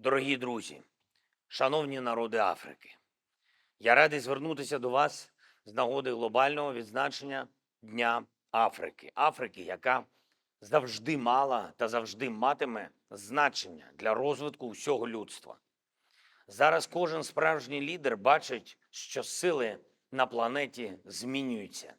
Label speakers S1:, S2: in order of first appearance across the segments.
S1: Дорогі друзі, шановні народи Африки, я радий звернутися до вас з нагоди глобального відзначення Дня Африки. Африки, яка завжди мала та завжди матиме значення для розвитку всього людства. Зараз кожен справжній лідер бачить, що сили на планеті змінюються.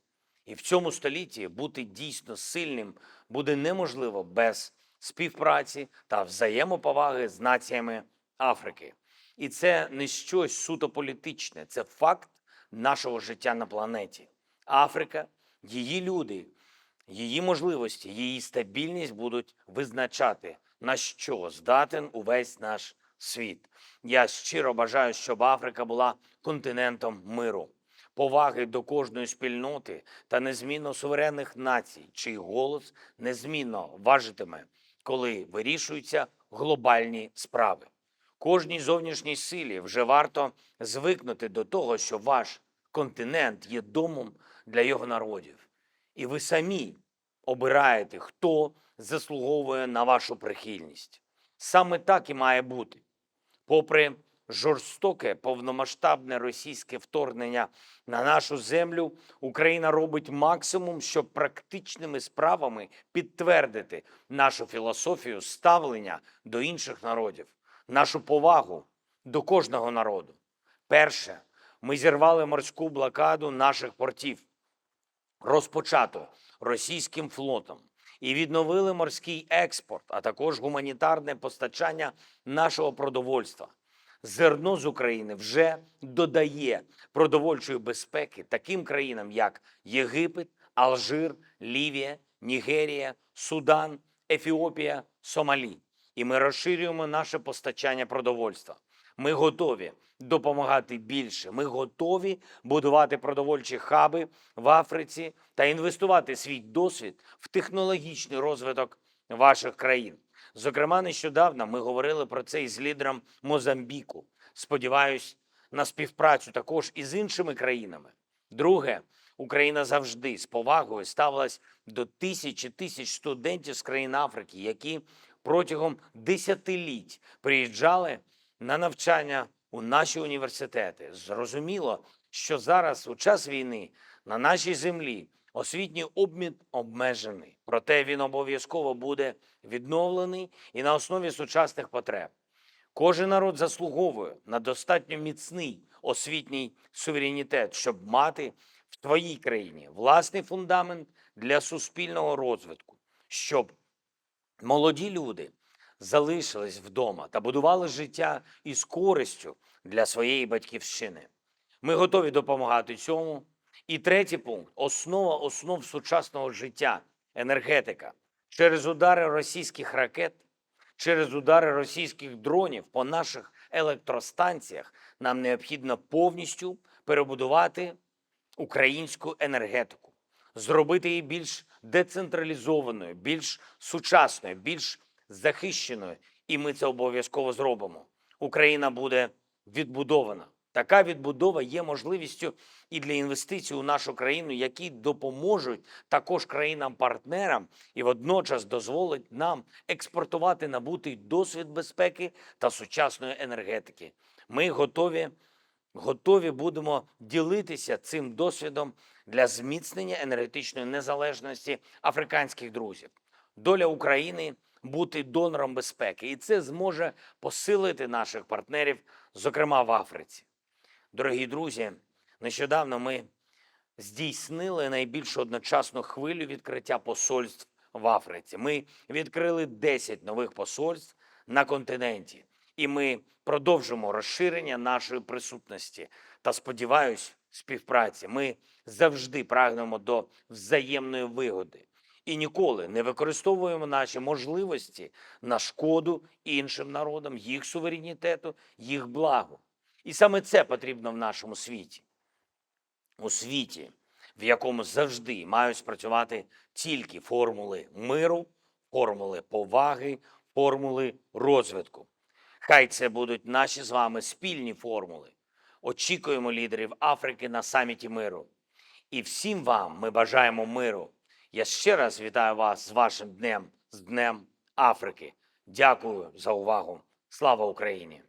S1: І в цьому столітті бути дійсно сильним буде неможливо без співпраці та взаємоповаги з націями Африки. І це не щось суто політичне, це факт нашого життя на планеті. Африка, її люди, її можливості, її стабільність будуть визначати, на що здатен увесь наш світ. Я щиро бажаю, щоб Африка була континентом миру, поваги до кожної спільноти та незмінно суверенних націй, чий голос незмінно важитиме, коли вирішуються глобальні справи. Кожній зовнішній силі вже варто звикнути до того, що ваш континент є домом для його народів. І ви самі обираєте, хто заслуговує на вашу прихильність. Саме так і має бути. Попри жорстоке повномасштабне російське вторгнення на нашу землю, Україна робить максимум, щоб практичними справами підтвердити нашу філософію ставлення до інших народів, нашу повагу до кожного народу. Перше, ми зірвали морську блокаду наших портів, розпочато російським флотом, і відновили морський експорт, а також гуманітарне постачання нашого продовольства. Зерно з України вже додає продовольчої безпеки таким країнам, як Єгипет, Алжир, Лівія, Нігерія, Судан, Ефіопія, Сомалі. І ми розширюємо наше постачання продовольства. Ми готові допомагати більше. Ми готові будувати продовольчі хаби в Африці та інвестувати свій досвід в технологічний розвиток ваших країн. Зокрема, нещодавно ми говорили про це із лідером Мозамбіку. Сподіваюсь на співпрацю також і з іншими країнами. Друге, Україна завжди з повагою ставилась до тисяч і тисяч студентів з країн Африки, які протягом десятиліть приїжджали на навчання у наші університети. Зрозуміло, що зараз, у час війни, на нашій землі освітній обмін обмежений, проте він обов'язково буде відновлений і на основі сучасних потреб. Кожен народ заслуговує на достатньо міцний освітній суверенітет, щоб мати в своїй країні власний фундамент для суспільного розвитку, щоб молоді люди залишились вдома та будували життя із користю для своєї батьківщини. Ми готові допомагати цьому. І третій пункт основа основ сучасного життя енергетика. Через удари російських ракет, через удари російських дронів по наших електростанціях нам необхідно повністю перебудувати українську енергетику, зробити її більш децентралізованою, більш сучасною, більш захищеною. І ми це обов'язково зробимо. Україна буде відбудована. Така відбудова є можливістю і для інвестицій у нашу країну, які допоможуть також країнам-партнерам і водночас дозволить нам експортувати набутий досвід безпеки та сучасної енергетики. Ми готові, готові будемо ділитися цим досвідом для зміцнення енергетичної незалежності африканських друзів. Доля України бути донором безпеки, і це зможе посилити наших партнерів, зокрема в Африці. Дорогі друзі, нещодавно ми здійснили найбільшу одночасну хвилю відкриття посольств в Африці. Ми відкрили 10 нових посольств на континенті, і ми продовжимо розширення нашої присутності та сподіваюсь, співпраці. Ми завжди прагнемо до взаємної вигоди і ніколи не використовуємо наші можливості на шкоду іншим народам, їх суверенітету, їх благу. І саме це потрібно в нашому світі. У світі, в якому завжди мають спрацювати тільки формули миру, формули поваги, формули розвитку. Хай це будуть наші з вами спільні формули. Очікуємо лідерів Африки на саміті миру. І всім вам ми бажаємо миру. Я ще раз вітаю вас з вашим днем, з Днем Африки. Дякую за увагу. Слава Україні!